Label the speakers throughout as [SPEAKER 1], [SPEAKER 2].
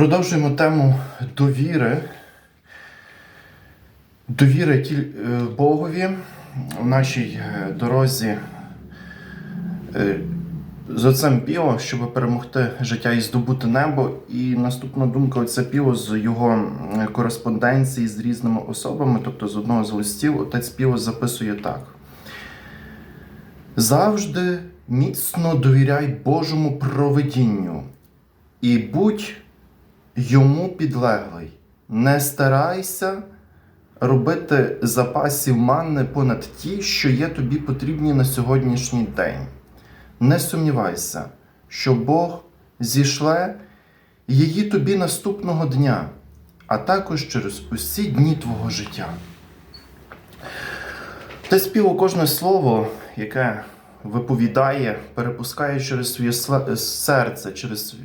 [SPEAKER 1] Продовжуємо тему довіри. Довіри е, Богові в нашій е, дорозі е, з оцем Піо, щоб перемогти життя і здобути небо. І наступна думка це Піо з його кореспонденції з різними особами, тобто з одного з листів, отець Піо записує так. Завжди міцно довіряй Божому провидінню і будь йому підлеглий. Не старайся робити запасів манни понад ті, що є тобі потрібні на сьогоднішній день. Не сумнівайся, що Бог зішле її тобі наступного дня, а також через усі дні твого життя. Те співу кожне слово, яке виповідає, перепускає через своє серце, через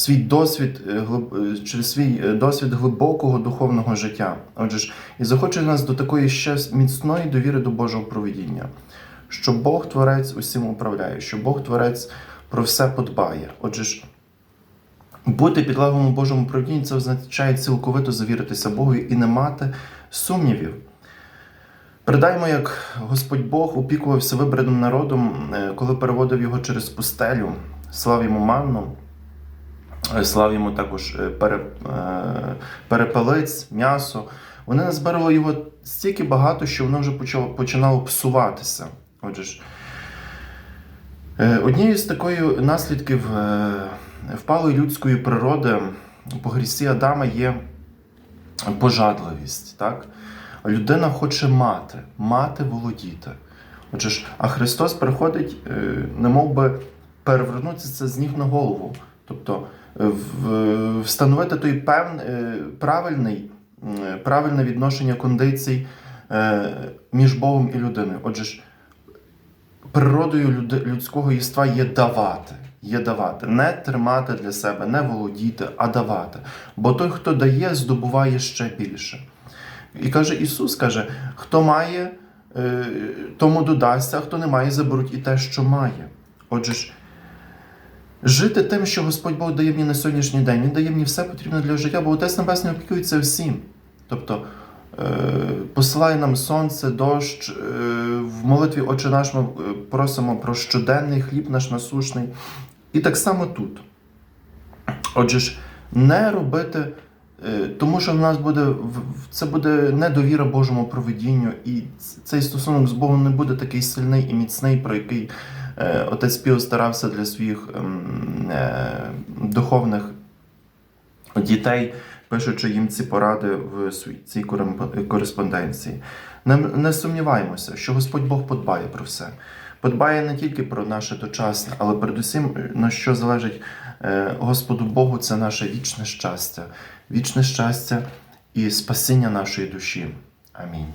[SPEAKER 1] свій- досвід, е, е, через свій е, досвід глибокого духовного життя. Отже ж, і захоче нас до такої ще міцної довіри до Божого провидіння, що Бог Творець усім управляє, що Бог Творець про все подбає. Отже ж, бути підлеглим у Божому провидінні це означає цілковито завіритися Богу і не мати сумнівів. Пригадаємо, як Господь Бог опікувався вибраним народом, коли переводив його через пустелю, слав йому манну, слав йому також е, е, перепелиць, м'ясо. Вони назбирали його стільки багато, що воно вже почало, починало псуватися. Отже ж, е, однією з такої наслідків е, впалої людської природи по грісі Адама є пожадливість. Так? Людина хоче мати, мати володіти. Отже ж, а Христос приходить, е, не мов би перевернутися з ніг на голову. Тобто е, встановити той певний, правильний, правильне відношення кондицій е, між Богом і людиною. Отже ж, природою людського єства є давати. Є давати, не тримати для себе, не володіти, а давати. Бо той, хто дає, здобуває ще більше. І каже Ісус, каже, хто має, е, тому додасться, а хто не має, заберуть і те, що має. Отже ж, жити тим, що Господь Бог дає мені на сьогоднішній день, Він дає мені все потрібне для життя, бо Отець Небесний опікується всім. Тобто е, посилає нам сонце, дощ, е, в молитві Отче наш ми е, просимо про щоденний хліб наш насушний. І так само тут. Отже ж, не робити, тому що в нас буде це буде недовіра Божому провидінню, і цей стосунок з Богом не буде такий сильний і міцний, про який отець Піо старався для своїх ем, е, духовних дітей, пишучи їм ці поради в цій кореспонденції. Не, не сумніваємося, що Господь Бог подбає про все. Подбає не тільки про наше дочасне, але передусім, на що залежить е, Господу Богу, це наше вічне щастя, вічне щастя і спасіння нашої душі. Амінь.